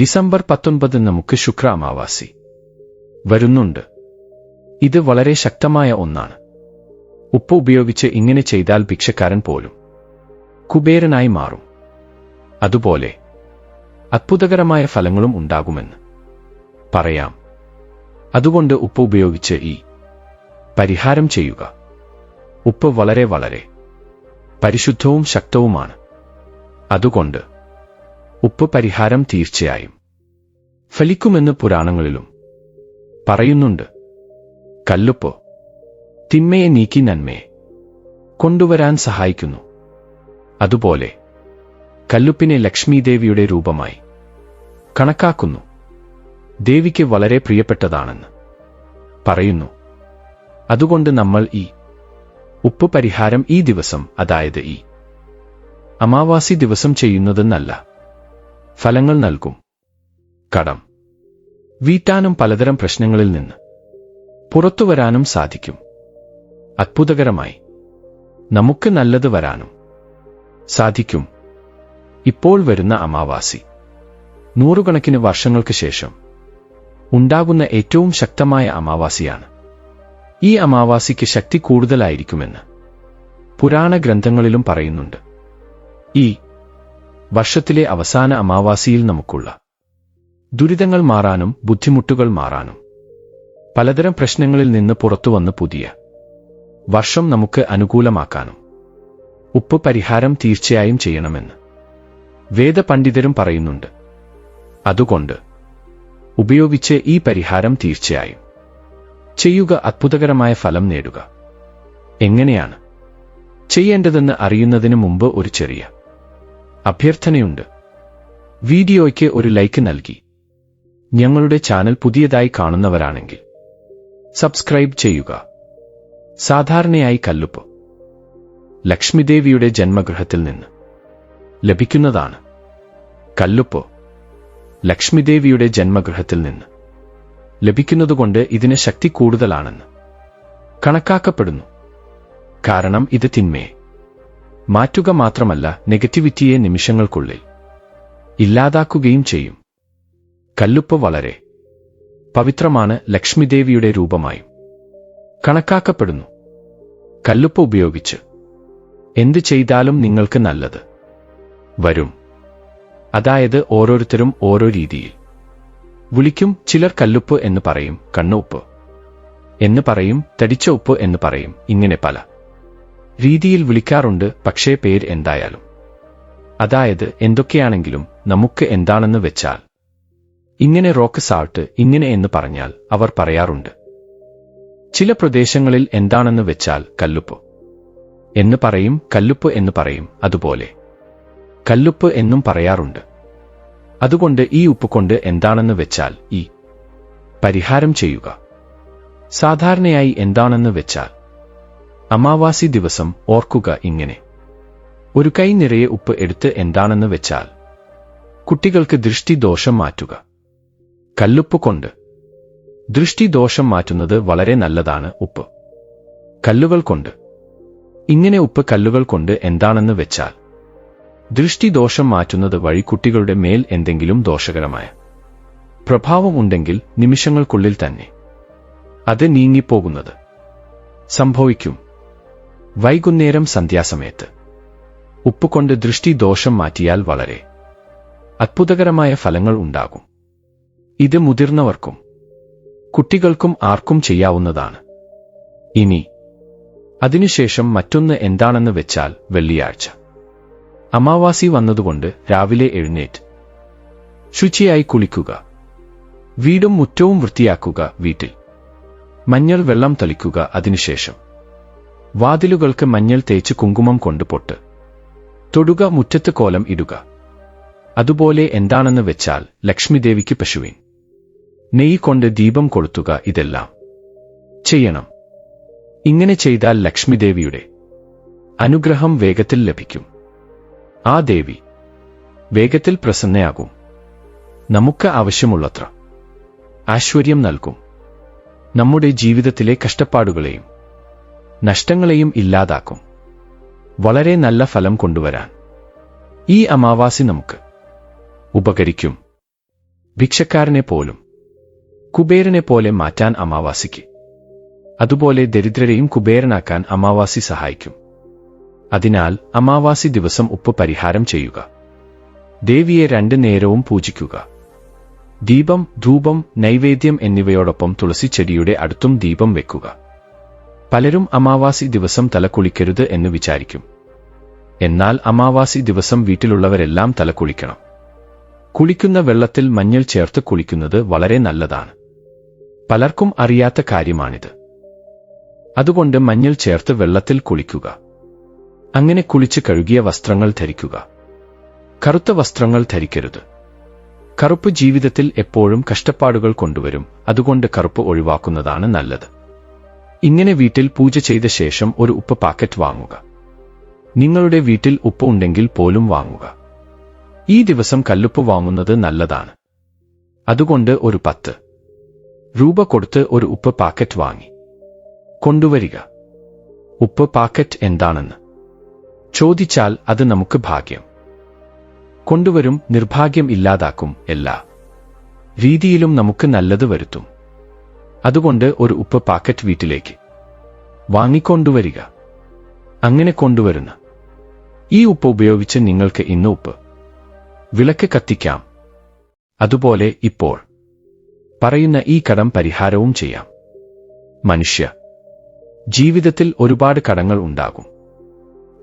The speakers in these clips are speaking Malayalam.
ഡിസംബർ പത്തൊൻപത് നമുക്ക് ശുക്ര അമാവാസി വരുന്നുണ്ട്. ഇത് വളരെ ശക്തമായ ഒന്നാണ്. ഉപ്പ് ഉപയോഗിച്ച് ഇങ്ങനെ ചെയ്താൽ ഭിക്ഷക്കാരൻ പോലും കുബേരനായി മാറും. അതുപോലെ അത്ഭുതകരമായ ഫലങ്ങളും ഉണ്ടാകുമെന്ന് പറയാം. അതുകൊണ്ട് ഉപ്പ് ഉപയോഗിച്ച് ഈ പരിഹാരം ചെയ്യുക. ഉപ്പ് വളരെ വളരെ പരിശുദ്ധവും ശക്തവുമാണ്. അതുകൊണ്ട് ഉപ്പ് പരിഹാരം തീർച്ചയായും. ഫലിക്കുമെന്ന് പുരാണങ്ങളിലും പറയുന്നുണ്ട്. കല്ലുപ്പ് തിന്മയെ നീക്കി നന്മയെ കൊണ്ടുവരാൻ സഹായിക്കുന്നു. അതുപോലെ കല്ലുപ്പിനെ ലക്ഷ്മീദേവിയുടെ രൂപമായി കണക്കാക്കുന്നു. ദേവിക്ക് വളരെ പ്രിയപ്പെട്ടതാണെന്ന് പറയുന്നു. അതുകൊണ്ട് നമ്മൾ ഈ ഉപ്പ് പരിഹാരം ഈ ദിവസം അതായത് ഈ അമാവാസി ദിവസം ചെയ്യുന്നത് നല്ല ഫലങ്ങൾ നൽകും. കടം. വീട്ടാനും പലതരം പ്രശ്നങ്ങളിൽ നിന്ന് പുറത്തുവരാനും സാധിക്കും. അത്ഭുതകരമായി. നമുക്ക് നല്ലത് വരാനും സാധിക്കും. ഇപ്പോൾ വരുന്ന അമാവാസി. നൂറുകണക്കിന് വർഷങ്ങൾക്ക് ശേഷം ഉണ്ടാകുന്ന ഏറ്റവും ശക്തമായ അമാവാസിയാണ്. ഈ അമാവാസിക്ക് ശക്തി കൂടുതലായിരിക്കുമെന്ന് പുരാണ ഗ്രന്ഥങ്ങളിലും പറയുന്നുണ്ട്. ഈ വർഷത്തിലെ അവസാന അമാവാസിയിൽ നമുക്കുള്ള. ദുരിതങ്ങൾ മാറാനും ബുദ്ധിമുട്ടുകൾ മാറാനും. പലതരം പ്രശ്നങ്ങളിൽ നിന്ന് പുറത്തുവന്ന് പുതിയ. വർഷം നമുക്ക് അനുകൂലമാക്കാനും. ഉപ്പ് പരിഹാരം തീർച്ചയായും ചെയ്യണമെന്ന്. വേദപണ്ഡിതരും പറയുന്നുണ്ട്. അതുകൊണ്ട് ഉപയോഗിച്ച് ഈ പരിഹാരം തീർച്ചയായും. ചെയ്യുക അത്ഭുതകരമായ ഫലം നേടുക. എങ്ങനെയാണ്? ചെയ്യേണ്ടതെന്ന് അറിയുന്നതിന് മുമ്പ് ഒരു ചെറിയ അഭ്യർത്ഥനയുണ്ട്. വീഡിയോയ്ക്ക് ഒരു ലൈക്ക് നൽകി. ഞങ്ങളുടെ ചാനൽ പുതിയതായി കാണുന്നവരാണെങ്കിൽ സബ്സ്ക്രൈബ് ചെയ്യുക. സാധാരണയായി കല്ലുപ്പ് ലക്ഷ്മിദേവിയുടെ ജന്മഗൃഹത്തിൽ നിന്ന് ലഭിക്കുന്നതാണ്. കല്ലുപ്പ് ലക്ഷ്മിദേവിയുടെ ജന്മഗൃഹത്തിൽ നിന്ന് ലഭിക്കുന്നതുകൊണ്ട് ഇതിന് ശക്തി കൂടുതലാണെന്ന് കണക്കാക്കപ്പെടുന്നു. കാരണം ഇത് തിന്മയെ മാറ്റുക മാത്രമല്ല നെഗറ്റിവിറ്റിയെ നിമിഷങ്ങൾക്കുള്ളിൽ ഇല്ലാതാക്കുകയും ചെയ്യും. കല്ലുപ്പ് വളരെ പവിത്രമാണ് ലക്ഷ്മിദേവിയുടെ രൂപമായും. കണക്കാക്കപ്പെടുന്നു. കല്ലുപ്പ് ഉപയോഗിച്ച് എന്തു ചെയ്താലും നിങ്ങൾക്ക് നല്ലത് വരും. അതായത് ഓരോരുത്തരും ഓരോ രീതിയിൽ. വിളിക്കും ചിലർ കല്ലുപ്പ് എന്ന് പറയും കണ്ണുപ്പ് എന്ന് പറയും തടിച്ച ഉപ്പ് എന്ന് പറയും ഇങ്ങനെ പല. രീതിയിൽ വിളിക്കാറുണ്ട് പക്ഷേ പേര് എന്തായാലും. അതായത് എന്തൊക്കെയാണെങ്കിലും നമുക്ക് എന്താണെന്ന് വെച്ചാൽ. ഇങ്ങനെ റോക്ക് സാൾട്ട് ഇങ്ങനെ എന്ന് പറഞ്ഞാൽ അവർ പറയാറുണ്ട്. ചില പ്രദേശങ്ങളിൽ എന്താണെന്ന് വെച്ചാൽ കല്ലുപ്പ്. എന്ന് പറയും കല്ലുപ്പ് എന്ന് പറയും അതുപോലെ. കല്ലുപ്പ് എന്നും പറയാറുണ്ട്. അതുകൊണ്ട് ഈ ഉപ്പ് കൊണ്ട് എന്താണെന്ന് വെച്ചാൽ ഈ. പരിഹാരം ചെയ്യുക. സാധാരണയായി എന്താണെന്ന് വെച്ചാൽ അമാവാസി ദിവസം ഓർക്കുക ഇങ്ങനെ. ഒരു കൈ നിറയെ ഉപ്പ് എടുത്ത് എന്താണെന്ന് വെച്ചാൽ കുട്ടികൾക്ക് ദൃഷ്ടിദോഷം മാറ്റുക. കല്ലുപ്പ് കൊണ്ട്. ദൃഷ്ടിദോഷം മാറ്റുന്നത് വളരെ നല്ലതാണ് ഉപ്പ്. കല്ലുകൾ കൊണ്ട്. ഇങ്ങനെ ഉപ്പ് കല്ലുകൾ കൊണ്ട് എന്താണെന്ന് വെച്ചാൽ ദൃഷ്ടിദോഷം മാറ്റുന്നത് വഴി കുട്ടികളുടെ മേൽ എന്തെങ്കിലും ദോഷകരമായ പ്രഭാവം ഉണ്ടെങ്കിൽ നിമിഷങ്ങൾക്കുള്ളിൽ തന്നെ. അത് നീങ്ങിപ്പോകുന്നത് സംഭവിക്കും. വൈകുന്നേരം സന്ധ്യാസമയത്ത്. ഉപ്പുകൊണ്ട് ദൃഷ്ടി ദോഷം മാറ്റിയാൽ വളരെ അത്ഭുതകരമായ ഫലങ്ങൾ ഉണ്ടാകും. ഇത് മുതിർന്നവർക്കും കുട്ടികൾക്കും ആർക്കും ചെയ്യാവുന്നതാണ്. ഇനി അതിനുശേഷം മറ്റൊന്ന് എന്താണെന്ന് വെച്ചാൽ വെള്ളിയാഴ്ച. അമാവാസി വന്നതുകൊണ്ട് രാവിലെ എഴുന്നേറ്റ് ശുചിയായി കുളിക്കുക. വീടും മുറ്റവും വൃത്തിയാക്കുക വീട്ടിൽ. മഞ്ഞൾ വെള്ളം തളിക്കുക അതിനുശേഷം. വാതിലുകൾക്ക് മഞ്ഞൾ തേച്ച് കുങ്കുമം കൊണ്ട് പൊട്ട് തൊടുക മുറ്റത്ത് കോലം ഇടുക. അതുപോലെ എന്താണെന്ന് വെച്ചാൽ ലക്ഷ്മിദേവിക്ക് പശുവിൻ. നെയ്യ് കൊണ്ട് ദീപം കൊളുത്തുക ഇതെല്ലാം. ചെയ്യണം. ഇങ്ങനെ ചെയ്താൽ ലക്ഷ്മിദേവിയുടെ അനുഗ്രഹം വേഗത്തിൽ ലഭിക്കും. ആ ദേവി വേഗത്തിൽ പ്രസന്നയാകും. നമുക്ക് ആവശ്യമുള്ളത്ര. ആശ്വര്യം നൽകും. നമ്മുടെ ജീവിതത്തിലെ കഷ്ടപ്പാടുകളെയും നഷ്ടങ്ങളെയും ഇല്ലാതാക്കും. വളരെ നല്ല ഫലം കൊണ്ടുവരാൻ. ഈ അമാവാസി നമുക്ക് ഉപകരിക്കും. ഭിക്ഷക്കാരനെ പോലും കുബേരനെ പോലെ മാറ്റാൻ അമാവാസിക്ക്. അതുപോലെ ദരിദ്രരെയും കുബേരനാക്കാൻ അമാവാസി സഹായിക്കും. അതിനാൽ അമാവാസി ദിവസം ഉപ്പ് പരിഹാരം ചെയ്യുക. ദേവിയെ രണ്ട് നേരവും പൂജിക്കുക. ദീപം ധൂപം നൈവേദ്യം എന്നിവയോടൊപ്പം തുളസിച്ചെടിയുടെ അടുത്തും ദീപം വെക്കുക. പലരും അമാവാസി ദിവസം തലക്കുളിക്കരുത് എന്ന് വിചാരിക്കും. എന്നാൽ അമാവാസി ദിവസം വീട്ടിലുള്ളവരെല്ലാം തലക്കുളിക്കണം കുളിക്കുന്ന വെള്ളത്തിൽ മഞ്ഞൾ ചേർത്ത് കുളിക്കുന്നത് വളരെ നല്ലതാണ്. പലർക്കും അറിയാത്ത കാര്യമാണിത്. അതുകൊണ്ട് മഞ്ഞൾ ചേർത്ത് വെള്ളത്തിൽ കുളിക്കുക. അങ്ങനെ കുളിച്ച് കഴുകിയ വസ്ത്രങ്ങൾ ധരിക്കുക. കറുത്ത വസ്ത്രങ്ങൾ ധരിക്കരുത്. കറുപ്പ് ജീവിതത്തിൽ എപ്പോഴും കഷ്ടപ്പാടുകൾ കൊണ്ടുവരും. അതുകൊണ്ട് കറുപ്പ് ഒഴിവാക്കുന്നതാണ് നല്ലത്. ഇങ്ങനെ വീട്ടിൽ പൂജ ചെയ്ത ശേഷം ഒരു ഉപ്പ് പാക്കറ്റ് വാങ്ങുക. നിങ്ങളുടെ വീട്ടിൽ ഉപ്പ് ഉണ്ടെങ്കിൽ പോലും വാങ്ങുക. ഈ ദിവസം കല്ലുപ്പ് വാങ്ങുന്നത് നല്ലതാണ്. അതുകൊണ്ട് ഒരു പത്ത്. രൂപ കൊടുത്ത് ഒരു ഉപ്പ് പാക്കറ്റ് വാങ്ങി. കൊണ്ടുവരിക. ഉപ്പ് പാക്കറ്റ് എന്താണെന്ന്. ചോദിച്ചാൽ അത് നമുക്ക് ഭാഗ്യം. കൊണ്ടുവരും നിർഭാഗ്യം ഇല്ലാതാക്കും എല്ലാ. രീതിയിലും നമുക്ക് നല്ലത് വരുത്തും. അതുകൊണ്ട് ഒരു ഉപ്പ് പാക്കറ്റ് വീട്ടിലേക്ക്. വാങ്ങിക്കൊണ്ടുവരിക. അങ്ങനെ കൊണ്ടുവരുന്ന. ഈ ഉപ്പ് ഉപയോഗിച്ച് നിങ്ങൾക്ക് ഇന്ന് ഉപ്പ്. വിളക്ക് കത്തിക്കാം. അതുപോലെ ഇപ്പോൾ. പറയുന്ന ഈ കടം പരിഹാരവും ചെയ്യാം. മനുഷ്യ. ജീവിതത്തിൽ ഒരുപാട് കടങ്ങൾ ഉണ്ടാകും.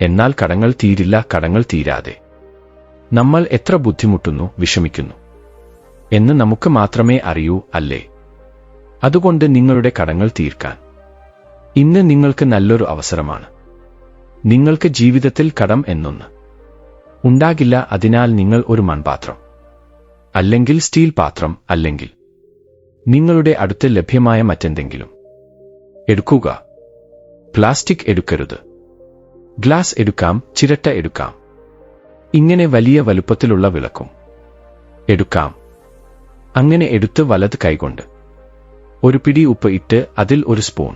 എന്നാൽ കടങ്ങൾ തീരില്ല കടങ്ങൾ തീരാതെ. നമ്മൾ എത്ര ബുദ്ധിമുട്ടുന്നു വിഷമിക്കുന്നു. എന്ന് നമുക്ക് മാത്രമേ അറിയൂ അല്ലേ? അതുകൊണ്ട് നിങ്ങളുടെ കടങ്ങൾ തീർക്കാൻ. ഇന്ന് നിങ്ങൾക്ക് നല്ലൊരു അവസരമാണ്. നിങ്ങൾക്ക് ജീവിതത്തിൽ കടം എന്നൊന്ന്. ഉണ്ടാകില്ല അതിനാൽ നിങ്ങൾ ഒരു മൺപാത്രം. അല്ലെങ്കിൽ സ്റ്റീൽ പാത്രം അല്ലെങ്കിൽ നിങ്ങളുടെ അടുത്ത് ലഭ്യമായ മറ്റെന്തെങ്കിലും. എടുക്കുക. പ്ലാസ്റ്റിക് എടുക്കരുത്. ഗ്ലാസ് എടുക്കാം ചിരട്ട എടുക്കാം. ഇങ്ങനെ വലിയ വലുപ്പത്തിലുള്ള വിളക്കും. എടുക്കാം. അങ്ങനെ എടുത്ത് വലത് കൈകൊണ്ട്. ഒരു പിടി ഉപ്പ് ഇട്ട് അതിൽ ഒരു സ്പൂൺ.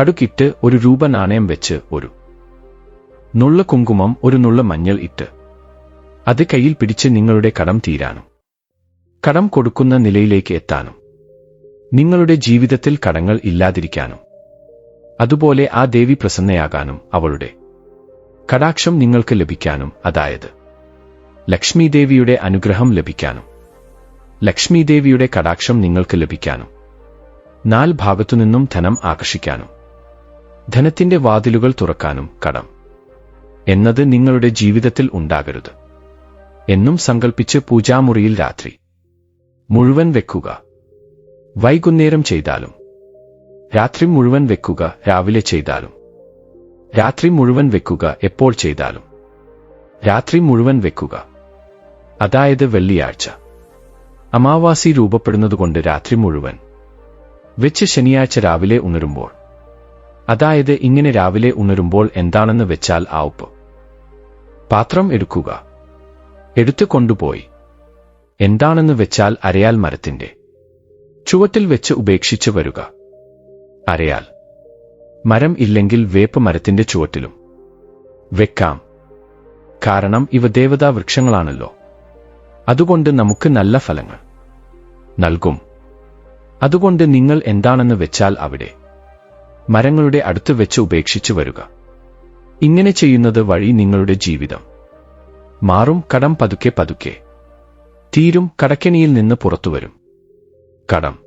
കടുക്കിട്ട് ഒരു രൂപ നാണയം വെച്ച് ഒരു. നുള്ള കുങ്കുമം ഒരു നുള്ള മഞ്ഞൾ ഇട്ട്. അത് കയ്യിൽ പിടിച്ച് നിങ്ങളുടെ കടം തീരാനും. കടം കൊടുക്കുന്ന നിലയിലേക്ക് എത്താനും. നിങ്ങളുടെ ജീവിതത്തിൽ കടങ്ങൾ ഇല്ലാതിരിക്കാനും. അതുപോലെ ആ ദേവി പ്രസന്നയാകാനും അവളുടെ. കടാക്ഷം നിങ്ങൾക്ക് ലഭിക്കാനും അതായത്. ലക്ഷ്മി ദേവിയുടെ അനുഗ്രഹം ലഭിക്കാനും. ലക്ഷ്മി ദേവിയുടെ കടാക്ഷം നിങ്ങൾക്ക് ലഭിക്കാനും. നാല് ഭാഗത്തുനിന്നും ധനം ആകർഷിക്കാനും ധനത്തിന്റെ വാതിലുകൾ തുറക്കാനും കടം. എന്നത് നിങ്ങളുടെ ജീവിതത്തിൽ ഉണ്ടാകരുത്. എന്നും സങ്കൽപ്പിച്ച് പൂജാമുറിയിൽ രാത്രി മുഴുവൻ വെക്കുക. വൈകുന്നേരം ചെയ്താലും രാത്രി മുഴുവൻ വെക്കുക രാവിലെ ചെയ്താലും രാത്രി മുഴുവൻ വെക്കുക എപ്പോൾ ചെയ്താലും രാത്രി മുഴുവൻ വെക്കുക. അതായത് വെള്ളിയാഴ്ച. അമാവാസി രൂപപ്പെടുന്നതുകൊണ്ട് രാത്രി മുഴുവൻ വെച്ച് ശനിയാഴ്ച രാവിലെ ഉണരുമ്പോൾ. അതായത് ഇങ്ങനെ രാവിലെ ഉണരുമ്പോൾ എന്താണെന്ന് വെച്ചാൽ ആ ഉപ്പ്. പാത്രം എടുക്കുക. എടുത്തു കൊണ്ടുപോയി. എന്താണെന്ന് വെച്ചാൽ അരയാൽ മരത്തിന്റെ. ചുവട്ടിൽ വെച്ച് ഉപേക്ഷിച്ചു വരുക. അരയാൽ. മരം ഇല്ലെങ്കിൽ വേപ്പ് മരത്തിന്റെ ചുവട്ടിലും. വെക്കാം. കാരണം ഇവ ദേവതാ വൃക്ഷങ്ങളാണല്ലോ അതുകൊണ്ട് നമുക്ക് നല്ല ഫലങ്ങൾ നൽകും. അതുകൊണ്ട് നിങ്ങൾ എന്താണെന്ന് വെച്ചാൽ അവിടെ മരങ്ങളുടെ അടുത്ത് വെച്ച് ഉപേക്ഷിച്ചു വരിക. ഇങ്ങനെ ചെയ്യുന്നത് വഴി നിങ്ങളുടെ ജീവിതം മാറും കടം പതുക്കെ പതുക്കെ. തീരും കടക്കെണിയിൽ നിന്ന് പുറത്തുവരും കടം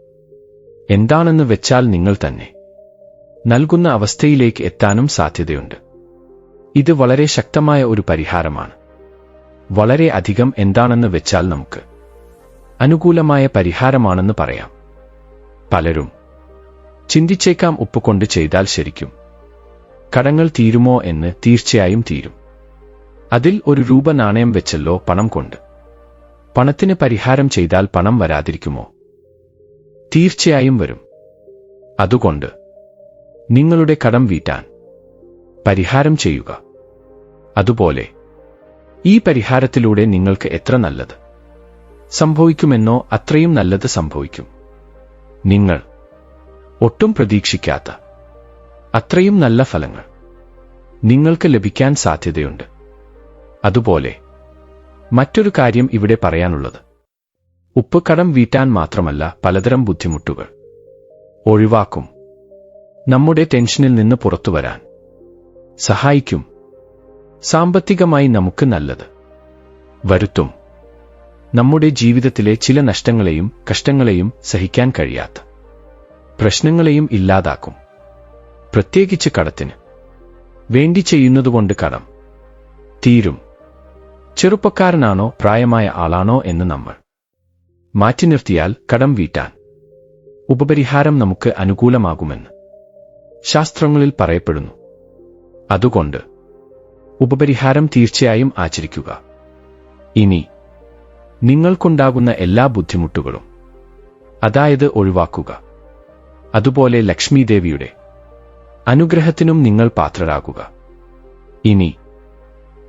എന്താണെന്ന് വെച്ചാൽ നിങ്ങൾ തന്നെ നൽകുന്ന അവസ്ഥയിലേക്ക് എത്താനും സാധ്യതയുണ്ട്. ഇത് വളരെ ശക്തമായ ഒരു പരിഹാരമാണ്. വളരെ അധികം എന്താണെന്ന് വെച്ചാൽ നമുക്ക് അനുകൂലമായ പരിഹാരമാണെന്ന് പറയാം. പലരും. ചിന്തിച്ചേക്കാം ഉപ്പുകൊണ്ട് ചെയ്താൽ ശരിക്കും. കടങ്ങൾ തീരുമോ എന്ന് തീർച്ചയായും തീരും. അതിൽ ഒരു രൂപ നാണയം വെച്ചല്ലോ പണം കൊണ്ട്. പണത്തിന് പരിഹാരം ചെയ്താൽ പണം വരാതിരിക്കുമോ? തീർച്ചയായും വരും. അതുകൊണ്ട് നിങ്ങളുടെ കടം വീട്ടാൻ പരിഹാരം ചെയ്യുക. അതുപോലെ ഈ പരിഹാരത്തിലൂടെ നിങ്ങൾക്ക് എത്ര നല്ലത് സംഭവിക്കുമെന്നോ അത്രയും നല്ലത് സംഭവിക്കും. നിങ്ങൾ ഒട്ടും പ്രതീക്ഷിക്കാത്ത അത്രയും നല്ല ഫലങ്ങൾ നിങ്ങൾക്ക് ലഭിക്കാൻ സാധ്യതയുണ്ട്. അതുപോലെ മറ്റൊരു കാര്യം ഇവിടെ പറയാനുള്ളത്. ഉപ്പ് കടം വീട്ടാൻ മാത്രമല്ല പലതരം ബുദ്ധിമുട്ടുകൾ. ഒഴിവാക്കും. നമ്മുടെ ടെൻഷനിൽ നിന്ന് പുറത്തു വരാൻ. സഹായിക്കും. സാമ്പത്തികമായി നമുക്ക് നല്ലത്. വരുത്തും. നമ്മുടെ ജീവിതത്തിലെ ചില നഷ്ടങ്ങളെയും കഷ്ടങ്ങളെയും സഹിക്കാൻ കഴിയാത്ത പ്രശ്നങ്ങളെയും ഇല്ലാതാക്കും. പ്രത്യേകിച്ച് കടത്തിന്. വേണ്ടി ചെയ്യുന്നതുകൊണ്ട് കടം. തീരും. ചെറുപ്പക്കാരനാണോ പ്രായമായ ആളാണോ എന്ന് നമ്മൾ മാറ്റി നിർത്തിയാൽ കടം വീട്ടാൻ ഉപപരിഹാരം നമുക്ക് അനുകൂലമാകുമെന്ന് ശാസ്ത്രങ്ങളിൽ പറയപ്പെടുന്നു. അതുകൊണ്ട് ഉപപരിഹാരം തീർച്ചയായും ആചരിക്കുക. ഇനി നിങ്ങൾക്കുണ്ടാകുന്ന എല്ലാ ബുദ്ധിമുട്ടുകളും. അതായത് ഒഴിവാക്കുക. അതുപോലെ ലക്ഷ്മീദേവിയുടെ. അനുഗ്രഹത്തിനും നിങ്ങൾ പാത്രരാകുക. ഇനി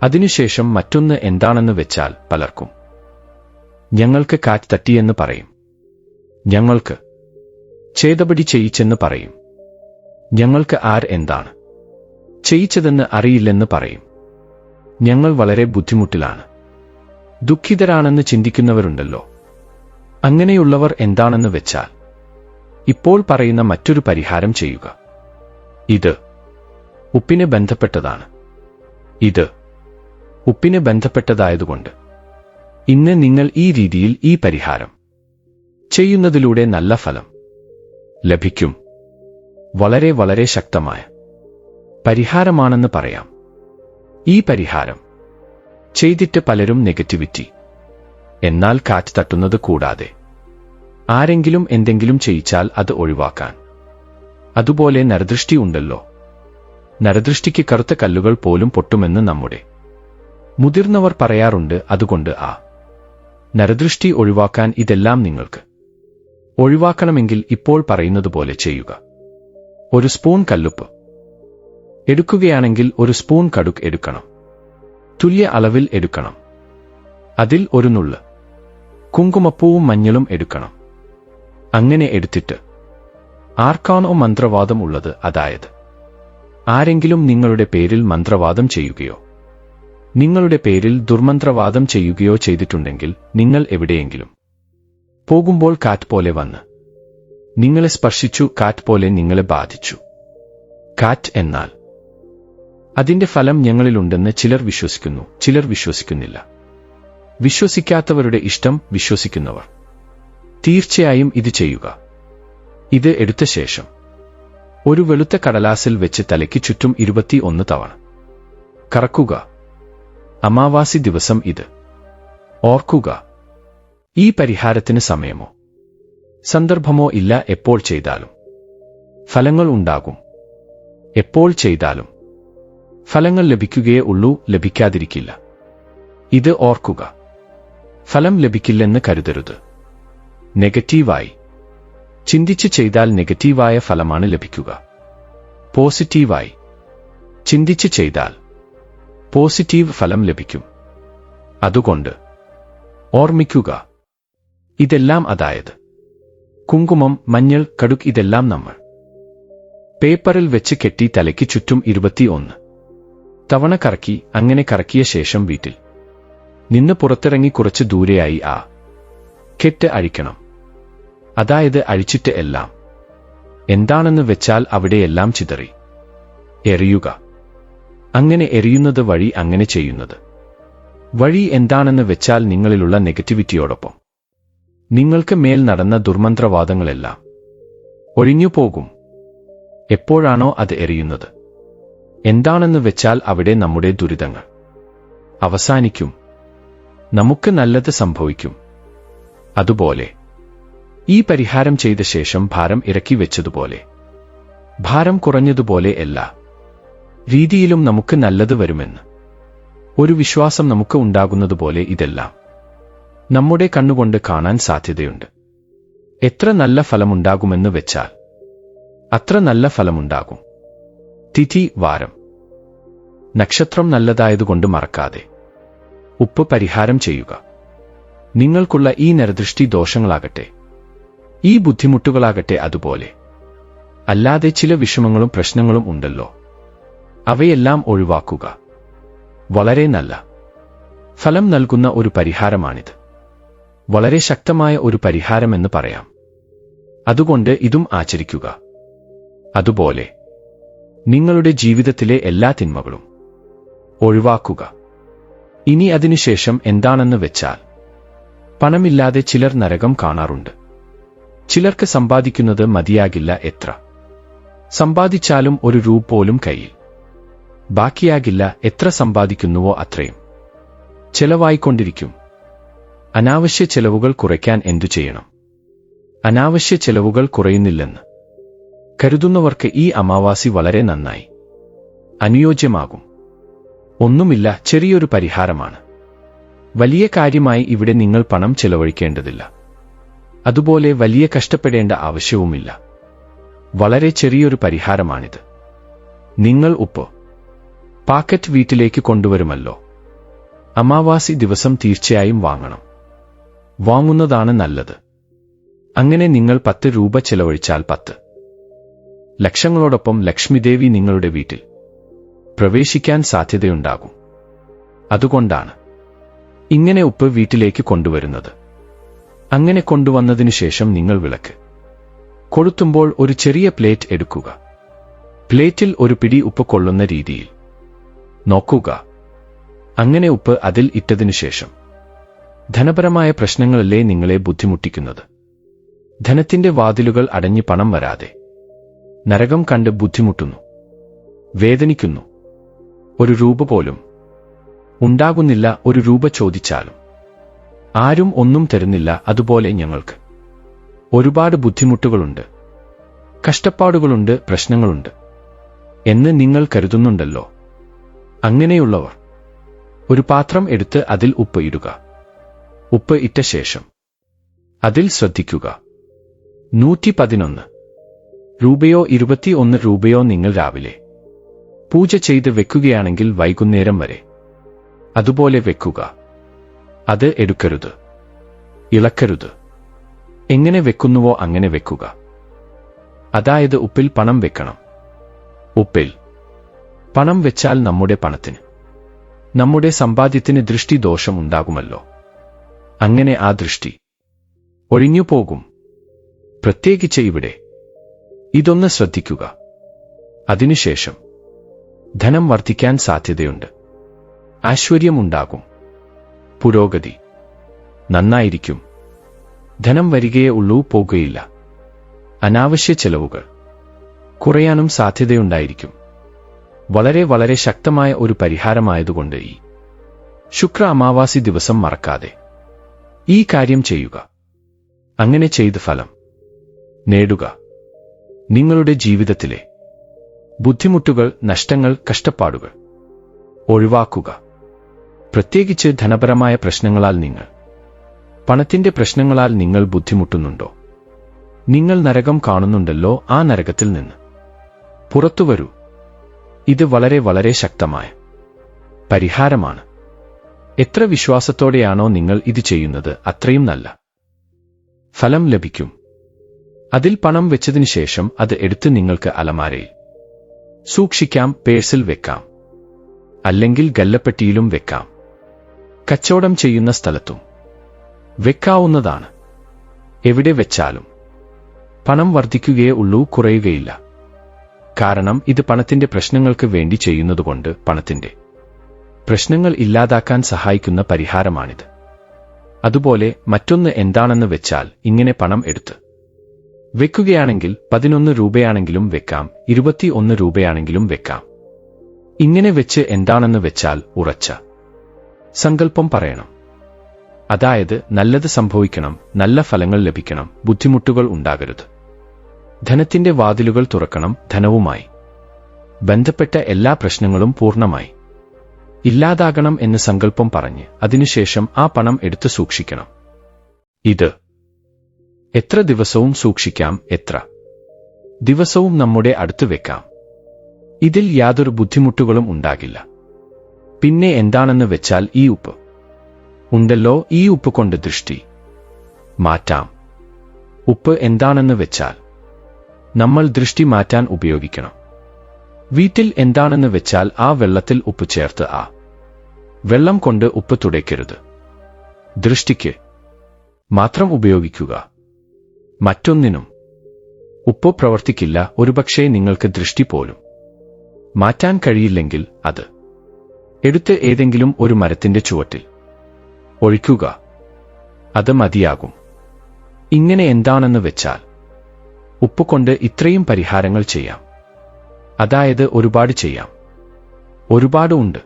അതിനുശേഷം മറ്റൊന്ന് എന്താണെന്ന് വെച്ചാൽ പലർക്കും. ഞങ്ങൾക്ക് കാറ്റ് തട്ടിയെന്ന് പറയും. ഞങ്ങൾക്ക് ഛേദപടി ചെയ്യിച്ചെന്ന് പറയും. ഞങ്ങൾക്ക് ആർ എന്താണ്? ചെയ്യിച്ചതെന്ന് അറിയില്ലെന്ന് പറയും. ഞങ്ങൾ വളരെ ബുദ്ധിമുട്ടിലാണ്. ദുഃഖിതരാണെന്ന് ചിന്തിക്കുന്നവരുണ്ടല്ലോ. അങ്ങനെയുള്ളവർ എന്താണെന്ന് വെച്ചാൽ ഇപ്പോൾ പറയുന്ന മറ്റൊരു പരിഹാരം ചെയ്യുക. ഇത് ഉപ്പിന് ബന്ധപ്പെട്ടതാണ്. ഇത് ഉപ്പിന് ബന്ധപ്പെട്ടതായതുകൊണ്ട് ഇന്ന് നിങ്ങൾ ഈ രീതിയിൽ ഈ പരിഹാരം ചെയ്യുന്നതിലൂടെ നല്ല ഫലം ലഭിക്കും. വളരെ വളരെ ശക്തമായ പരിഹാരമാണെന്ന് പറയാം. ഈ പരിഹാരം ചെയ്തിട്ട് പലരും നെഗറ്റിവിറ്റി. എന്നാൽ കാറ്റ് തട്ടുന്നത് കൂടാതെ. ആരെങ്കിലും എന്തെങ്കിലും ചെയ്യിച്ചാൽ അത് ഒഴിവാക്കാൻ. അതുപോലെ നരദൃഷ്ടി ഉണ്ടല്ലോ. നരദൃഷ്ടിക്ക് കറുത്ത കല്ലുകൾ പോലും പൊട്ടുമെന്ന് നമ്മുടെ. മുതിർന്നവർ പറയാറുണ്ട് അതുകൊണ്ട് ആ. നരദൃഷ്ടി ഒഴിവാക്കാൻ ഇതെല്ലാം നിങ്ങൾക്ക്. ഒഴിവാക്കണമെങ്കിൽ ഇപ്പോൾ പറയുന്നതുപോലെ ചെയ്യുക. ഒരു സ്പൂൺ കല്ലുപ്പ്. എടുക്കുകയാണെങ്കിൽ ഒരു സ്പൂൺ കടുക്ക് എടുക്കണം. തുല്യ അളവിൽ എടുക്കണം. അതിൽ ഒരു നുള്ള്. കുങ്കുമപ്പൂവും മഞ്ഞളും എടുക്കണം. അങ്ങനെ എടുത്തിട്ട് ആർക്കാണോ മന്ത്രവാദം ഉള്ളത് അതായത് ആരെങ്കിലും നിങ്ങളുടെ പേരിൽ മന്ത്രവാദം ചെയ്യുകയോ നിങ്ങളുടെ പേരിൽ ദുർമന്ത്രവാദം ചെയ്യുകയോ ചെയ്തിട്ടുണ്ടെങ്കിൽ നിങ്ങൾ എവിടെയെങ്കിലും പോകുമ്പോൾ കാറ്റ് പോലെ വന്ന് നിങ്ങളെ സ്പർശിച്ചു കാറ്റ് പോലെ നിങ്ങളെ ബാധിച്ചു. കാറ്റ് എന്നാൽ അതിന്റെ ഫലം ഞങ്ങളിലുണ്ടെന്ന് ചിലർ വിശ്വസിക്കുന്നു ചിലർ വിശ്വസിക്കുന്നില്ല. വിശ്വസിക്കാത്തവരുടെ ഇഷ്ടം വിശ്വസിക്കുന്നവർ. തീർച്ചയായും ഇത് ചെയ്യുക. ഇത് എടുത്ത ശേഷം. ഒരു വെളുത്ത കടലാസിൽ വെച്ച് തലയ്ക്ക് ചുറ്റും ഇരുപത്തിയൊന്ന് തവണ. കറക്കുക. അമാവാസി ദിവസം ഇത്. ഓർക്കുക. ഈ പരിഹാരത്തിന് സമയമോ? സന്ദർഭമോ ഇല്ല എപ്പോൾ ചെയ്താലും. ഫലങ്ങൾ ഉണ്ടാകും. എപ്പോൾ ചെയ്താലും. ഫലങ്ങൾ ലഭിക്കുകയേ ഉള്ളൂ ലഭിക്കാതിരിക്കില്ല. ഇത് ഓർക്കുക. ഫലം ലഭിക്കില്ലെന്ന് കരുതരുത്. നെഗറ്റീവായി. ചിന്തിച്ച് ചെയ്താൽ നെഗറ്റീവായ ഫലമാണ് ലഭിക്കുക. പോസിറ്റീവായി. ചിന്തിച്ച് ചെയ്താൽ പോസിറ്റീവ് ഫലം ലഭിക്കും. അതുകൊണ്ട് ഓർമ്മിക്കുക. ഇതെല്ലാം അതായത് കുങ്കുമം മഞ്ഞൾ കടുക് ഇതെല്ലാം നമ്മൾ. പേപ്പറിൽ വെച്ച് കെട്ടി തലയ്ക്ക് ചുറ്റും ഇരുപത്തിയൊന്ന്. തവണ കറക്കി അങ്ങനെ കറക്കിയ ശേഷം വീട്ടിൽ. നിന്ന് പുറത്തിറങ്ങി കുറച്ച് ദൂരെയായി ആ കെട്ട് അഴിക്കണം. അതായത് അഴിച്ചിട്ട് എല്ലാം. എന്താണെന്ന് വെച്ചാൽ അവിടെയെല്ലാം ചിതറി. എറിയുക. അങ്ങനെ എറിയുന്നത് വഴി അങ്ങനെ ചെയ്യുന്നത്. വഴി എന്താണെന്ന് വെച്ചാൽ നിങ്ങളിലുള്ള നെഗറ്റിവിറ്റിയോടൊപ്പം. നിങ്ങൾക്ക് മേൽ നടന്ന ദുർമന്ത്രവാദങ്ങളെല്ലാം. ഒഴിഞ്ഞു പോകും എപ്പോഴാണോ അത് എറിയുന്നത്. എന്താണെന്ന് വെച്ചാൽ അവിടെ നമ്മുടെ ദുരിതങ്ങൾ. അവസാനിക്കും. നമുക്ക് നല്ലത് സംഭവിക്കും. അതുപോലെ ഈ പരിഹാരം ചെയ്ത ശേഷം ഭാരം ഇറക്കി വെച്ചതുപോലെ. ഭാരം കുറഞ്ഞതുപോലെ എല്ലാ രീതിയിലും നമുക്ക് നല്ലത് വരുമെന്ന്. ഒരു വിശ്വാസം നമുക്ക് ഉണ്ടാകുന്നതുപോലെ ഇതെല്ലാം നമ്മുടെ കണ്ണുകൊണ്ട് കാണാൻ സാധ്യതയുണ്ട്. എത്ര നല്ല ഫലമുണ്ടാകുമെന്ന് വെച്ചാൽ അത്ര നല്ല ഫലമുണ്ടാകും. തിഥി വാരം. നക്ഷത്രം നല്ലതായതുകൊണ്ട് മറക്കാതെ. ഉപ്പ് പരിഹാരം ചെയ്യുക. നിങ്ങൾക്കുള്ള ഈ നരദൃഷ്ടി ദോഷങ്ങളാകട്ടെ. ഈ ബുദ്ധിമുട്ടുകളാകട്ടെ അതുപോലെ. അല്ലാതെ ചില വിഷമങ്ങളും പ്രശ്നങ്ങളും ഉണ്ടല്ലോ. അവയെല്ലാം ഒഴിവാക്കുക. വളരെ നല്ല. ഫലം നൽകുന്ന ഒരു പരിഹാരമാണിത്. വളരെ ശക്തമായ ഒരു പരിഹാരമെന്ന് പറയാം. അതുകൊണ്ട് ഇതും ആചരിക്കുക. അതുപോലെ. നിങ്ങളുടെ ജീവിതത്തിലെ എല്ലാ തിന്മകളും ഒഴിവാക്കുക. ഇനി അതിനുശേഷം എന്താണെന്ന് വെച്ചാൽ പണമില്ലാതെ ചിലർ നരകം കാണാറുണ്ട്. ചിലർക്ക് സമ്പാദിക്കുന്നത് മതിയാകില്ല എത്ര. സമ്പാദിച്ചാലും ഒരു രൂപ പോലും കയ്യിൽ. ബാക്കിയാകില്ല എത്ര സമ്പാദിക്കുന്നുവോ അത്രയും. ചെലവായിക്കൊണ്ടിരിക്കും. അനാവശ്യ ചെലവുകൾ കുറയ്ക്കാൻ എന്തു ചെയ്യണം? അനാവശ്യ ചെലവുകൾ കുറയുന്നില്ലെന്ന്. കരുതുന്നവർക്ക് ഈ അമാവാസി വളരെ നന്നായി. അനുയോജ്യമാകും. ഒന്നുമില്ല ചെറിയൊരു പരിഹാരമാണ്. വലിയ കാര്യമായി ഇവിടെ നിങ്ങൾ പണം ചെലവഴിക്കേണ്ടതില്ല. അതുപോലെ വലിയ കഷ്ടപ്പെടേണ്ട ആവശ്യവുമില്ല. വളരെ ചെറിയൊരു പരിഹാരമാണിത്. നിങ്ങൾ ഉപ്പ് പാക്കറ്റ് വീട്ടിലേക്ക് കൊണ്ടുവരുമല്ലോ. അമാവാസി ദിവസം തീർച്ചയായും വാങ്ങണം. വാങ്ങുന്നതാണ് നല്ലത്. അങ്ങനെ നിങ്ങൾ പത്ത് രൂപ ചെലവഴിച്ചാൽ പത്ത്. ലക്ഷങ്ങളോടൊപ്പം ലക്ഷ്മിദേവി നിങ്ങളുടെ വീട്ടിൽ പ്രവേശിക്കാൻ സാധ്യതയുണ്ടാകും. അതുകൊണ്ടാണ് ഇങ്ങനെ ഉപ്പ് വീട്ടിലേക്ക് കൊണ്ടുവരുന്നത്. അങ്ങനെ കൊണ്ടുവന്നതിനു ശേഷം നിങ്ങൾ വിളക്ക് കൊളുത്തുമ്പോൾ ഒരു ചെറിയ പ്ലേറ്റ് എടുക്കുക. പ്ലേറ്റിൽ ഒരു പിടി ഉപ്പ് കൊള്ളുന്ന രീതിയിൽ നോക്കുക. അങ്ങനെ ഉപ്പ് അതിൽ ഇട്ടതിനു ശേഷം ധനപരമായ പ്രശ്നങ്ങളല്ലേ നിങ്ങളെ ബുദ്ധിമുട്ടിക്കുന്നത്? ധനത്തിന്റെ വാതിലുകൾ അടഞ്ഞ് പണം വരാതെ നരകം കണ്ട് ബുദ്ധിമുട്ടുന്നു. വേദനിക്കുന്നു. ഒരു രൂപ പോലും ഉണ്ടാകുന്നില്ല ഒരു രൂപ ചോദിച്ചാലും. ആരും ഒന്നും തരുന്നില്ല അതുപോലെ ഞങ്ങൾക്ക്. ഒരുപാട് ബുദ്ധിമുട്ടുകളുണ്ട്. കഷ്ടപ്പാടുകളുണ്ട് പ്രശ്നങ്ങളുണ്ട്. എന്ന് നിങ്ങൾ കരുതുന്നുണ്ടല്ലോ. അങ്ങനെയുള്ളവർ. ഒരു പാത്രം എടുത്ത് അതിൽ ഉപ്പ് ഇടുക. ഉപ്പ് ഇട്ട ശേഷം. അതിൽ ശ്രദ്ധിക്കുക. നൂറ്റി പതിനൊന്ന് രൂപയോ ഇരുപത്തി ഒന്ന് രൂപയോ നിങ്ങൾ രാവിലെ പൂജ ചെയ്ത് വെക്കുകയാണെങ്കിൽ വൈകുന്നേരം വരെ. അതുപോലെ വെക്കുക. അത് എടുക്കരുത്. ഇളക്കരുത്. എങ്ങനെ വെക്കുന്നുവോ അങ്ങനെ വെക്കുക. അതായത് ഉപ്പിൽ പണം വെക്കണം. ഉപ്പിൽ. പണം വെച്ചാൽ നമ്മുടെ പണത്തിന്. നമ്മുടെ സമ്പാദ്യത്തിന് ദൃഷ്ടി ദോഷം ഉണ്ടാകുമല്ലോ. അങ്ങനെ ആ ദൃഷ്ടി. ഒഴിഞ്ഞു പോകും പ്രത്യേകിച്ച് ഇവിടെ. ഇതൊന്ന് ശ്രദ്ധിക്കുക. അതിനുശേഷം ധനം വർദ്ധിക്കാൻ സാധ്യതയുണ്ട്. ഐശ്വര്യമുണ്ടാകും പുരോഗതി. നന്നായിരിക്കും. ധനം വരികയേ ഉള്ളൂ പോകുകയില്ല അനാവശ്യ ചെലവുകൾ. കുറയാനും സാധ്യതയുണ്ടായിരിക്കും. വളരെ വളരെ ശക്തമായ ഒരു പരിഹാരമായതുകൊണ്ട് ഈ ശുക്ര അമാവാസി ദിവസം മറക്കാതെ ഈ കാര്യം ചെയ്യുക. അങ്ങനെ ചെയ്ത് ഫലം നേടുക. നിങ്ങളുടെ ജീവിതത്തിലെ ബുദ്ധിമുട്ടുകൾ നഷ്ടങ്ങൾ കഷ്ടപ്പാടുകൾ ഒഴിവാക്കുക. പ്രത്യേകിച്ച് ധനപരമായ പ്രശ്നങ്ങളാൽ നിങ്ങൾ പണത്തിന്റെ പ്രശ്നങ്ങളാൽ നിങ്ങൾ ബുദ്ധിമുട്ടുന്നുണ്ടോ? നിങ്ങൾ നരകം കാണുന്നുണ്ടല്ലോ ആ നരകത്തിൽ നിന്ന്. പുറത്തുവരൂ ഇത് വളരെ വളരെ ശക്തമായ പരിഹാരമാണ്. എത്ര വിശ്വാസത്തോടെയാണോ നിങ്ങൾ ഇത് ചെയ്യുന്നത് അത്രയും നല്ല ഫലം ലഭിക്കും. അതിൽ പണം വെച്ചതിനു ശേഷം അത് എടുത്ത് നിങ്ങൾക്ക് അലമാരയിൽ സൂക്ഷിക്കാം പേഴ്സിൽ വെക്കാം അല്ലെങ്കിൽ ഗല്ലപ്പെട്ടിയിലും വെക്കാം. കച്ചവടം ചെയ്യുന്ന സ്ഥലത്തും വെക്കാവുന്നതാണ്. എവിടെ വെച്ചാലും പണം വർദ്ധിക്കുകയേ ഉള്ളൂ കുറയുകയില്ല. കാരണം ഇത് പണത്തിന്റെ പ്രശ്നങ്ങൾക്ക് വേണ്ടി ചെയ്യുന്നതുകൊണ്ട് പണത്തിന്റെ പ്രശ്നങ്ങൾ ഇല്ലാതാക്കാൻ സഹായിക്കുന്ന പരിഹാരമാണിത്. അതുപോലെ മറ്റൊന്ന് എന്താണെന്ന് വെച്ചാൽ ഇങ്ങനെ പണം എടുത്ത് വെക്കുകയാണെങ്കിൽ പതിനൊന്ന് രൂപയാണെങ്കിലും വെക്കാം. ഇരുപത്തിയൊന്ന് രൂപയാണെങ്കിലും വെക്കാം. ഇങ്ങനെ വെച്ച് എന്താണെന്ന് വെച്ചാൽ ഉറച്ച സങ്കല്പം പറയണം. അതായത് നല്ലത് സംഭവിക്കണം നല്ല ഫലങ്ങൾ ലഭിക്കണം ബുദ്ധിമുട്ടുകൾ ഉണ്ടാകരുത്. ധനത്തിന്റെ വാതിലുകൾ തുറക്കണം ധനവുമായി. ബന്ധപ്പെട്ട എല്ലാ പ്രശ്നങ്ങളും പൂർണമായി. ഇല്ലാതാകണം എന്ന് സങ്കല്പം പറഞ്ഞ് അതിനുശേഷം ആ പണം എടുത്തു സൂക്ഷിക്കണം. ഇത് എത്ര ദിവസവും സൂക്ഷിക്കാം എത്ര ദിവസവും നമ്മുടെ അടുത്ത് വെക്കാം. ഇതിൽ യാതൊരു ബുദ്ധിമുട്ടുകളും ഉണ്ടാകില്ല. പിന്നെ എന്താണെന്ന് വെച്ചാൽ ഈ ഉപ്പ്. ഉണ്ടല്ലോ ഈ ഉപ്പ് കൊണ്ട് ദൃഷ്ടി. മാറ്റാം. ഉപ്പ് എന്താണെന്ന് വെച്ചാൽ നമ്മൾ ദൃഷ്ടി മാറ്റാൻ ഉപയോഗിക്കണം. വീട്ടിൽ എന്താണെന്ന് വെച്ചാൽ ആ വെള്ളത്തിൽ ഉപ്പ് ചേർത്ത് ആ വെള്ളം കൊണ്ട് ഉപ്പ് തുടയ്ക്കരുത്. ദൃഷ്ടിക്ക് മാത്രം ഉപയോഗിക്കുക. മറ്റൊന്നിനും ഉപ്പ് പ്രവർത്തിക്കില്ല ഒരുപക്ഷെ നിങ്ങൾക്ക് ദൃഷ്ടി പോലും മാറ്റാൻ കഴിയില്ലെങ്കിൽ അത് എടുത്ത് ഏതെങ്കിലും ഒരു മരത്തിന്റെ ചുവട്ടിൽ ഒഴിക്കുക. അത് മതിയാകും. ഇങ്ങനെ എന്താണെന്ന് വെച്ചാൽ ഉപ്പ് കൊണ്ട് ഇത്രയും പരിഹാരങ്ങൾ ചെയ്യാം. അതായത് ഒരുപാട് ചെയ്യാം. ഒരുപാട് ഉണ്ട്.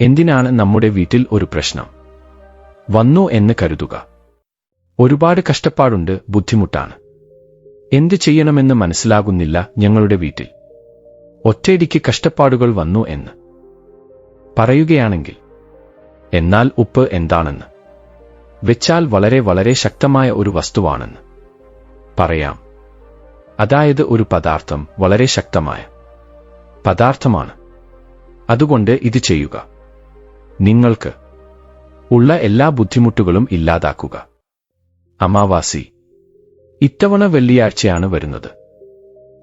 എന്തിനാണ് നമ്മുടെ വീട്ടിൽ ഒരു പ്രശ്നം വന്നു എന്ന് കരുതുക? ഒരുപാട് കഷ്ടപ്പാടുണ്ട് ബുദ്ധിമുട്ടാണ്. എന്ത് ചെയ്യണമെന്ന് മനസ്സിലാകുന്നില്ല ഞങ്ങളുടെ വീട്ടിൽ. ഒറ്റയടിക്ക് കഷ്ടപ്പാടുകൾ വന്നു എന്ന്. പറയുകയാണെങ്കിൽ എന്നാൽ ഉപ്പ് എന്താണെന്ന്? വെച്ചാൽ വളരെ വളരെ ശക്തമായ ഒരു വസ്തുവാണെന്ന്. പറയാം. അതായത് ഒരു പദാർത്ഥം വളരെ ശക്തമായ പദാർത്ഥമാണ്. അതുകൊണ്ട് ഇത് ചെയ്യുക. നിങ്ങൾക്ക് ഉള്ള എല്ലാ ബുദ്ധിമുട്ടുകളും ഇല്ലാതാക്കുക. അമാവാസി. ഇത്തവണ വെള്ളിയാഴ്ചയാണ് വരുന്നത്.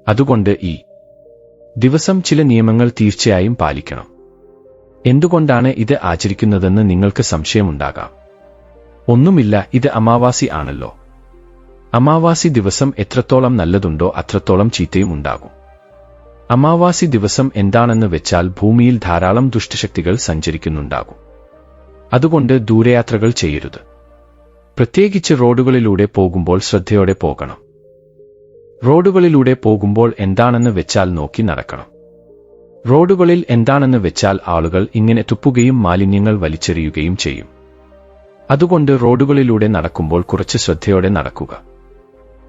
അതുകൊണ്ട് ഈ ദിവസം ചില നിയമങ്ങൾ തീർച്ചയായും പാലിക്കണം. എന്തുകൊണ്ടാണ് ഇത് ആചരിക്കുന്നതെന്ന് നിങ്ങൾക്ക് സംശയമുണ്ടാകാം. ഒന്നുമില്ല ഇത് അമാവാസി ആണല്ലോ. അമാവാസി ദിവസം എത്രത്തോളം നല്ലതുണ്ടോ അത്രത്തോളം ചീത്തയും ഉണ്ടാകും. അമാവാസി ദിവസം എന്താണെന്ന് വെച്ചാൽ ഭൂമിയിൽ ധാരാളം ദുഷ്ടശക്തികൾ സഞ്ചരിക്കുന്നുണ്ടാകും. അതുകൊണ്ട് ദൂരയാത്രകൾ ചെയ്യരുത്. പ്രത്യേകിച്ച് റോഡുകളിലൂടെ പോകുമ്പോൾ ശ്രദ്ധയോടെ പോകണം. റോഡുകളിലൂടെ പോകുമ്പോൾ എന്താണെന്ന് വെച്ചാൽ നോക്കി നടക്കണം. റോഡുകളിൽ എന്താണെന്ന് വെച്ചാൽ ആളുകൾ ഇങ്ങനെ തുപ്പുകയും മാലിന്യങ്ങൾ വലിച്ചെറിയുകയും ചെയ്യും. അതുകൊണ്ട് റോഡുകളിലൂടെ നടക്കുമ്പോൾ കുറച്ച് ശ്രദ്ധയോടെ നടക്കുക.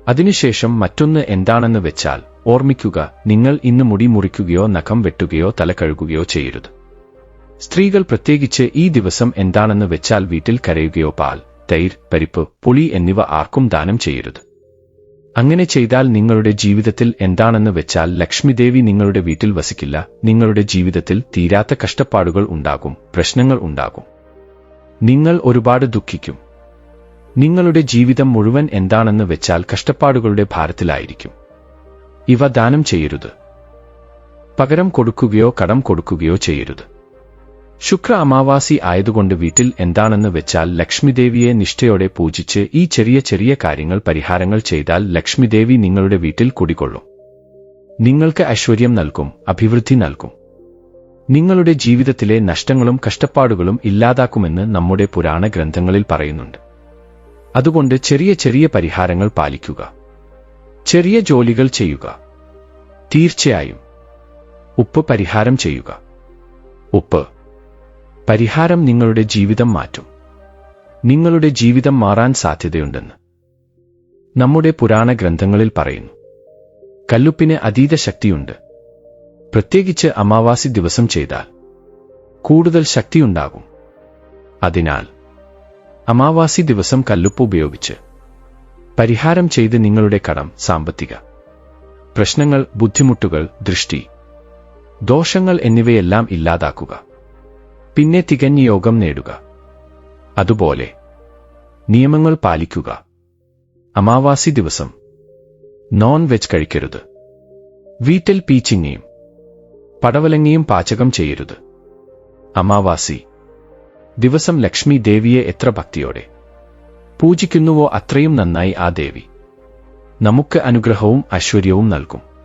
അതിനുശേഷം മറ്റൊന്ന് എന്താണെന്ന് വെച്ചാൽ ഓർമ്മിക്കുക നിങ്ങൾ ഇന്ന് മുടി മുറിക്കുകയോ നഖം വെട്ടുകയോ തല കഴുകുകയോ ചെയ്യരുത്. സ്ത്രീകൾ പ്രത്യേകിച്ച് ഈ ദിവസം എന്താണെന്ന് വെച്ചാൽ വീട്ടിൽ കരയുകയോ പാൽ തൈർ പരിപ്പ് പുളി എന്നിവ ആർക്കും ദാനം ചെയ്യരുത്. അങ്ങനെ ചെയ്താൽ നിങ്ങളുടെ ജീവിതത്തിൽ എന്താണെന്ന് വെച്ചാൽ ലക്ഷ്മിദേവി നിങ്ങളുടെ വീട്ടിൽ വസിക്കില്ല. നിങ്ങളുടെ ജീവിതത്തിൽ തീരാത്ത കഷ്ടപ്പാടുകൾ ഉണ്ടാകും പ്രശ്നങ്ങൾ ഉണ്ടാകും. നിങ്ങൾ ഒരുപാട് ദുഃഖിക്കും. നിങ്ങളുടെ ജീവിതം മുഴുവൻ എന്താണെന്ന് വെച്ചാൽ കഷ്ടപ്പാടുകളുടെ ഭാരത്തിലായിരിക്കും. ഇവ ദാനം ചെയ്യരുത്. പകരം കൊടുക്കുകയോ കടം കൊടുക്കുകയോ ചെയ്യരുത്. ശുക്ര അമാവാസി ആയതുകൊണ്ട് വീട്ടിൽ എന്താണെന്ന് വെച്ചാൽ ലക്ഷ്മിദേവിയെ നിഷ്ഠയോടെ പൂജിച്ച് ഈ ചെറിയ ചെറിയ കാര്യങ്ങൾ പരിഹാരങ്ങൾ ചെയ്താൽ ലക്ഷ്മിദേവി നിങ്ങളുടെ വീട്ടിൽ കുടികൊള്ളും. നിങ്ങൾക്ക് ഐശ്വര്യം നൽകും അഭിവൃദ്ധി നൽകും. നിങ്ങളുടെ ജീവിതത്തിലെ നഷ്ടങ്ങളും കഷ്ടപ്പാടുകളും ഇല്ലാതാക്കുമെന്ന് നമ്മുടെ പുരാണ ഗ്രന്ഥങ്ങളിൽ പറയുന്നുണ്ട്. അതുകൊണ്ട് ചെറിയ ചെറിയ പരിഹാരങ്ങൾ പാലിക്കുക. ചെറിയ ജോലികൾ ചെയ്യുക. തീർച്ചയായും. ഉപ്പ് പരിഹാരം ചെയ്യുക. ഉപ്പ് പരിഹാരം നിങ്ങളുടെ ജീവിതം മാറ്റും. നിങ്ങളുടെ ജീവിതം മാറാൻ സാധ്യതയുണ്ടെന്ന്. നമ്മുടെ പുരാണ ഗ്രന്ഥങ്ങളിൽ പറയുന്നു. കല്ലുപ്പിന് അതീത ശക്തിയുണ്ട്. പ്രത്യേകിച്ച് അമാവാസി ദിവസം ചെയ്താൽ കൂടുതൽ ശക്തിയുണ്ടാകും. അതിനാൽ അമാവാസി ദിവസം കല്ലുപ്പ് ഉപയോഗിച്ച് പരിഹാരം ചെയ്ത് നിങ്ങളുടെ കടം സാമ്പത്തിക പ്രശ്നങ്ങൾ ബുദ്ധിമുട്ടുകൾ ദൃഷ്ടി ദോഷങ്ങൾ എന്നിവയെല്ലാം ഇല്ലാതാക്കുക. പിന്നെ തികഞ്ഞ യോഗം നേടുക. അതുപോലെ നിയമങ്ങൾ പാലിക്കുക. അമാവാസി ദിവസം. നോൺ വെജ് കഴിക്കരുത്. വീട്ടിൽ പീച്ചിങ്ങയും പടവലങ്ങയും പാചകം ചെയ്യരുത്. അമാവാസി. ദിവസം ലക്ഷ്മി ദേവിയെ എത്ര ഭക്തിയോടെ. പൂജിക്കുന്നുവോ അത്രയും നന്നായി ആ ദേവി. നമുക്ക് അനുഗ്രഹവും ഐശ്വര്യവും നൽകും.